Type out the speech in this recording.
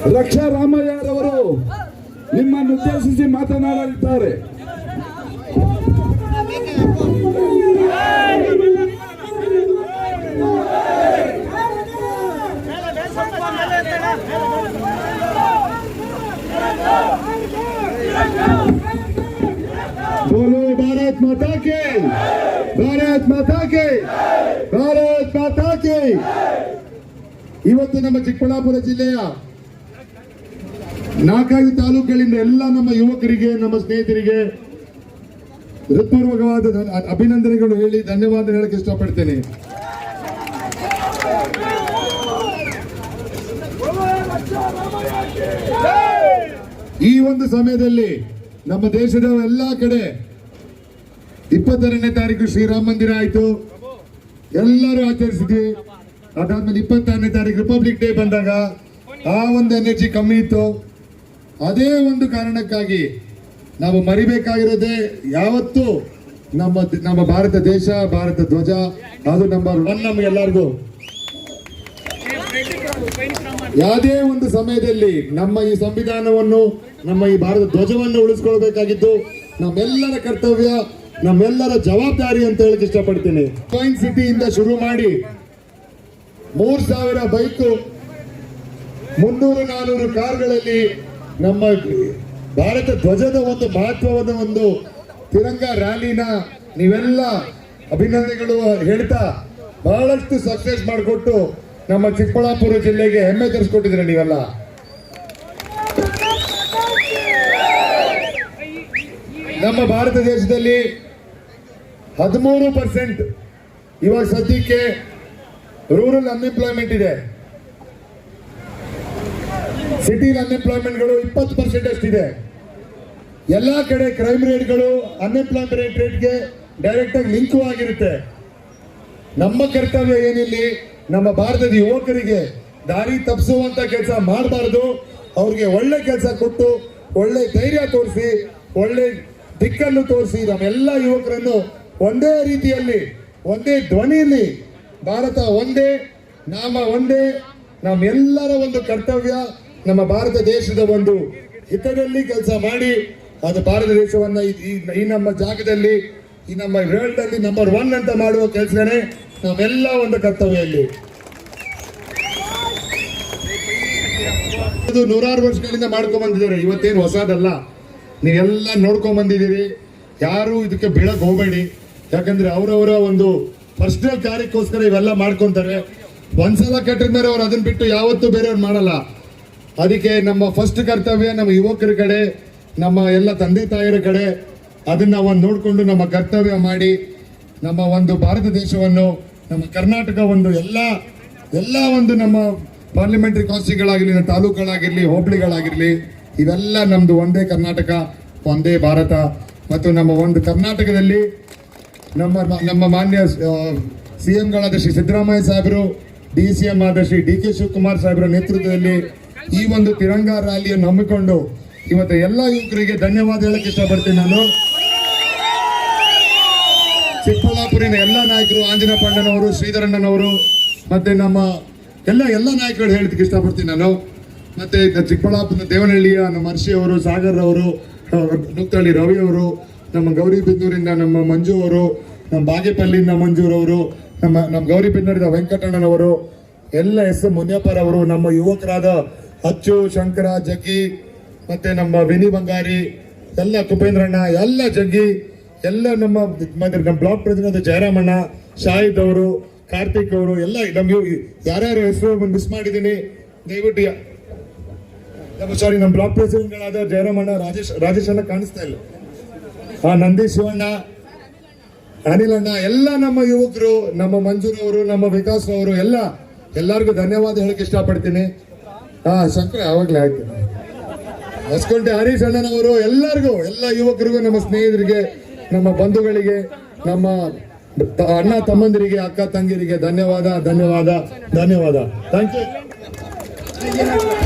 ರಕ್ಷಾ ರಾಮಯ್ಯರವರು ನಿಮ್ಮನ್ನು ಉದ್ದೇಶಿಸಿ ಮಾತನಾಡಲಿದ್ದಾರೆ बोलो भारत माता के ಭಾರತ್ ಮಾತಾ ಕೆ ಭಾರತ್ ಮಾತಾ ಕೆ ಇವತ್ತು ನಮ್ಮ ಚಿಕ್ಕಬಳ್ಳಾಪುರ ಜಿಲ್ಲೆಯ ನಾಲ್ಕೈದು ತಾಲೂಕುಗಳಿಂದ ಎಲ್ಲ ನಮ್ಮ ಯುವಕರಿಗೆ, ನಮ್ಮ ಸ್ನೇಹಿತರಿಗೆ ಹೃತ್ಪೂರ್ವಕವಾದ ಅಭಿನಂದನೆಗಳು ಹೇಳಿ ಧನ್ಯವಾದ ಹೇಳಕ್ಕೆ ಇಷ್ಟಪಡ್ತೇನೆ. ಈ ಒಂದು ಸಮಯದಲ್ಲಿ ನಮ್ಮ ದೇಶದ ಎಲ್ಲಾ ಕಡೆ ಇಪ್ಪತ್ತೆರಡನೇ ತಾರೀಕು ಶ್ರೀರಾಮ ಮಂದಿರ ಆಯ್ತು. ಎಲ್ಲರೂ ಆಚರಿಸಿದ್ವಿ. ಅದಾದ್ಮೇಲೆ ಇಪ್ಪತ್ತಾರನೇ ತಾರೀಕು ರಿಪಬ್ಲಿಕ್ ಡೇ ಬಂದಾಗ ಆ ಒಂದು ಎನರ್ಜಿ ಕಮ್ಮಿ ಇತ್ತು. ಅದೇ ಒಂದು ಕಾರಣಕ್ಕಾಗಿ ನಾವು ಮರಿಬೇಕಾಗಿರೋದೇ ಯಾವತ್ತೂ ನಮ್ಮ ನಮ್ಮ ಭಾರತ ದೇಶ, ಭಾರತ ಧ್ವಜ, ಅದು ನಂಬರ್ ಒನ್ ನಮಗೆಲ್ಲರಿಗೂ ಯಾವುದೇ ಒಂದು ಸಮಯದಲ್ಲಿ ನಮ್ಮ ಈ ಸಂವಿಧಾನವನ್ನು, ನಮ್ಮ ಈ ಭಾರತ ಧ್ವಜವನ್ನು ಉಳಿಸ್ಕೊಳ್ಬೇಕಾಗಿದ್ದು ನಮ್ಮೆಲ್ಲರ ಕರ್ತವ್ಯ, ನಮ್ಮೆಲ್ಲರ ಜವಾಬ್ದಾರಿ ಅಂತ ಹೇಳಕ್ ಇಷ್ಟಪಡ್ತೀನಿ. ಪಾಯಿಂಟ್ ಸಿಟಿಯಿಂದ ಶುರು ಮಾಡಿ ಮೂರ್ ಸಾವಿರ ಬೈಕು, ಮುನ್ನೂರು, ನಾನೂರು ಕಾರ್ಗಳಲ್ಲಿ ನಮ್ಮ ಭಾರತ ಧ್ವಜದ ಒಂದು ಮಹತ್ವವಾದ ಒಂದು ತಿರಂಗ ರ್ಯಾಲಿನ ನೀವೆಲ್ಲ ಅಭಿನಂದನೆಗಳು ಹೇಳ್ತಾ ಬಹಳಷ್ಟು ಸಕ್ಸಸ್ ಮಾಡಿಕೊಟ್ಟು ನಮ್ಮ ಚಿಕ್ಕಬಳ್ಳಾಪುರ ಜಿಲ್ಲೆಗೆ ಹೆಮ್ಮೆ ತರಿಸ್ಕೊಟ್ಟಿದ್ರೆ ನೀವೆಲ್ಲ. ನಮ್ಮ ಭಾರತ ದೇಶದಲ್ಲಿ ಹದಿಮೂರು ಪರ್ಸೆಂಟ್ ಇವಾಗ ಸದ್ಯಕ್ಕೆ ರೂರಲ್ ಅನ್ಎಂಪ್ಲಾಯ್ಮೆಂಟ್ ಇದೆ. ಸಿಟಿಲ್ ಅನ್ಎಂಪ್ಲಾಯ್ಮೆಂಟ್ಗಳು ಇಪ್ಪತ್ತು ಪರ್ಸೆಂಟ್ ಅಷ್ಟಿದೆ. ಎಲ್ಲಾ ಕಡೆ ಕ್ರೈಮ್ ರೇಟ್ಗಳು ಅನ್ಎಂಪ್ಲಾಯ್ಮೆಂಟ್ ರೇಟ್ಗೆ ಡೈರೆಕ್ಟ್ ಆಗಿ ಲಿಂಕು ಆಗಿರುತ್ತೆ. ನಮ್ಮ ಕರ್ತವ್ಯ ಏನಿಲ್ಲಿ? ನಮ್ಮ ಭಾರತದ ಯುವಕರಿಗೆ ದಾರಿ ತಪ್ಪಿಸುವಂತ ಕೆಲಸ ಮಾಡಬಾರ್ದು. ಅವ್ರಿಗೆ ಒಳ್ಳೆ ಕೆಲಸ ಕೊಟ್ಟು, ಒಳ್ಳೆ ಧೈರ್ಯ ತೋರಿಸಿ, ಒಳ್ಳೆ ದಿಕ್ಕನ್ನು ತೋರಿಸಿ ನಮ್ಮೆಲ್ಲ ಯುವಕರನ್ನು ಒಂದೇ ರೀತಿಯಲ್ಲಿ, ಒಂದೇ ಧ್ವನಿಯಲ್ಲಿ, ಭಾರತ ಒಂದೇ, ನಾಮ ಒಂದೇ, ನಮ್ಮೆಲ್ಲರ ಒಂದು ಕರ್ತವ್ಯ. ನಮ್ಮ ಭಾರತ ದೇಶದ ಒಂದು ಹಿತದಲ್ಲಿ ಕೆಲಸ ಮಾಡಿ, ಅದು ಭಾರತ ದೇಶವನ್ನ ಈ- ನಮ್ಮ ಜಾಗದಲ್ಲಿ, ಈ ನಮ್ಮ ವರ್ಲ್ಡ್ ಅಲ್ಲಿ ನಂಬರ್ ಒನ್ ಅಂತ ಮಾಡುವ ಕೆಲಸನೇ ನಾವೆಲ್ಲ ಒಂದು ಕರ್ತವ್ಯ ಇಲ್ಲಿ. ಇದು ನೂರಾರು ವರ್ಷಗಳಿಂದ ಮಾಡ್ಕೊಂಡ್ ಬಂದಿದ್ದಾರೆ. ಇವತ್ತೇನು ಹೊಸದಲ್ಲ. ನೀವೆಲ್ಲ ನೋಡ್ಕೊಂಡ್ ಬಂದಿದ್ದೀರಿ. ಯಾರು ಇದಕ್ಕೆ ಬೀಳಕ್ ಹೋಗಬೇಡಿ. ಯಾಕಂದ್ರೆ ಅವರವರ ಒಂದು ಪರ್ಸನಲ್ ಕಾರ್ಯಕ್ಕೋಸ್ಕರ ಇವೆಲ್ಲ ಮಾಡ್ಕೊಂತಾರೆ. ಒಂದ್ಸಲ ಕಟ್ಟಿದ ಮೇಲೆ ಅವ್ರು ಅದನ್ನ ಬಿಟ್ಟು ಯಾವತ್ತೂ ಬೇರೆಯವ್ರು ಮಾಡಲ್ಲ. ಅದಕ್ಕೆ ನಮ್ಮ ಫಸ್ಟ್ ಕರ್ತವ್ಯ ನಮ್ಮ ಯುವಕರ ಕಡೆ, ನಮ್ಮ ಎಲ್ಲ ತಂದೆ ತಾಯಿಯರ ಕಡೆ, ಅದನ್ನ ಒಂದು ನೋಡಿಕೊಂಡು ನಮ್ಮ ಕರ್ತವ್ಯ ಮಾಡಿ, ನಮ್ಮ ಒಂದು ಭಾರತ ದೇಶವನ್ನು, ನಮ್ಮ ಕರ್ನಾಟಕ ಒಂದು ಎಲ್ಲ ಎಲ್ಲ ಒಂದು ನಮ್ಮ ಪಾರ್ಲಿಮೆಂಟರಿ ಕಾನ್ಸ್ಟಿಗಳಾಗಿರಲಿ ತಾಲೂಕುಗಳಾಗಿರಲಿ, ಹೋಬಳಿಗಳಾಗಿರಲಿ, ಇವೆಲ್ಲ ನಮ್ಮದು ಒಂದೇ ಕರ್ನಾಟಕ, ಒಂದೇ ಭಾರತ. ಮತ್ತು ನಮ್ಮ ಒಂದು ಕರ್ನಾಟಕದಲ್ಲಿ ನಮ್ಮ ನಮ್ಮ ಮಾನ್ಯ ಸಿ ಎಂಗಳಾದ ಶ್ರೀ ಸಿದ್ದರಾಮಯ್ಯ ಸಾಹೇಬರು, ಡಿ ಸಿ ಎಂ ಆದ ಶ್ರೀ ಡಿ ಕೆ ಶಿವಕುಮಾರ್ ಸಾಹೇಬರ ನೇತೃತ್ವದಲ್ಲಿ ಈ ಒಂದು ತಿರಂಗ ರ್ಯಾಲಿಯನ್ನು ಹಮ್ಮಿಕೊಂಡು ಇವತ್ತು ಎಲ್ಲ ಯುವಕರಿಗೆ ಧನ್ಯವಾದ ಹೇಳಕ್ಕೆ ಇಷ್ಟಪಡ್ತೀನಿ ನಾನು. ಚಿಕ್ಕಬಳ್ಳಾಪುರಿನ ಎಲ್ಲ ನಾಯಕರು ಆಂಜನೇಯ ಪಾಂಡನವರು, ಶ್ರೀಧರಣ್ಣನವರು, ಮತ್ತೆ ನಮ್ಮ ಎಲ್ಲ ಎಲ್ಲ ನಾಯಕರು ಹೇಳೋದಕ್ಕೆ ಇಷ್ಟಪಡ್ತೀನಿ ನಾನು. ಮತ್ತೆ ಚಿಕ್ಕಬಳ್ಳಾಪುರ ದೇವನಹಳ್ಳಿಯ ನಮ್ಮ ಹರ್ಷಿ ಅವರು, ಸಾಗರ್ ಅವರು ನುಕ್ತಳ್ಳಿ ರವಿ ಅವರು, ನಮ್ಮ ಗೌರಿಬಿದ್ದೂರಿಂದ ನಮ್ಮ ಮಂಜು ಅವರು, ನಮ್ಮ ಬಾಗೇಪಲ್ಲಿಯಿಂದ ಮಂಜೂರವರು ನಮ್ಮ ನಮ್ಮ ಗೌರಿಬಿದ್ದೂರಿಂದ ವೆಂಕಟಣ್ಣನವರು, ಎಲ್ಲ ಎಸ್ ಮುನಿಯಪ್ಪರವರು ನಮ್ಮ ಯುವಕರಾದ ಅಚ್ಚು ಶಂಕರ ಜಗ್ಗಿ, ಮತ್ತೆ ನಮ್ಮ ವಿನಿ ಬಂಗಾರಿ, ಎಲ್ಲ ತುಪೇಂದ್ರಣ್ಣ ಎಲ್ಲ ಜಗ್ಗಿ, ಎಲ್ಲ ನಮ್ಮ ನಮ್ಮ ಬ್ಲಾಕ್ ಪ್ರೆಸಿಡೆಂಟ್ ಜಯರಾಮಣ್ಣ, ಶಾಹಿದ್ ಅವರು, ಕಾರ್ತಿಕ್ ಅವರು, ಎಲ್ಲ ನಮ್ಗೆ ಯಾರ್ಯಾರ ಹೆಸರು ಮಿಸ್ ಮಾಡಿದ್ದೀನಿ. ದಯವಿಟ್ಟು ನಮ್ಮ ಸಾರಿ ನಮ್ಮ ಬ್ಲಾಕ್ ಪ್ರೆಸಿಡೆಂಟ್ಗಳಾದ ಜಯರಾಮಣ್ಣ, ರಾಜೇಶ್ ರಾಜೇಶ್ ಅಣ್ಣ ಕಾಣಿಸ್ತಾ ಇಲ್ಲ. ಆ ನಂದಿ ಶಿವಣ್ಣ, ಅನಿಲ್ ಅಣ್ಣ, ಎಲ್ಲ ನಮ್ಮ ಯುವಕರು, ನಮ್ಮ ಮಂಜೂರ್ ಅವರು ನಮ್ಮ ವಿಕಾಸ್ ಅವರು, ಎಲ್ಲ, ಎಲ್ಲರಿಗೂ ಧನ್ಯವಾದ ಹೇಳಕ್ ಇಷ್ಟಪಡ್ತೀನಿ. ಹಾ ಶಂಕರ ಅವಾಗ್ಲೇ ಹಾಕ್ತೀನಿ ಹಸ್ಕೊಂಡೆ ಹರೀಶ್ ಅಣ್ಣನವರು ಎಲ್ಲರಿಗೂ, ಎಲ್ಲ ಯುವಕರಿಗೂ, ನಮ್ಮ ಸ್ನೇಹಿತರಿಗೆ, ನಮ್ಮ ಬಂಧುಗಳಿಗೆ, ನಮ್ಮ ಅಣ್ಣ ತಮ್ಮಂದಿರಿಗೆ, ಅಕ್ಕ ತಂಗಿರಿಗೆ ಧನ್ಯವಾದ ಧನ್ಯವಾದ ಧನ್ಯವಾದ. Thank you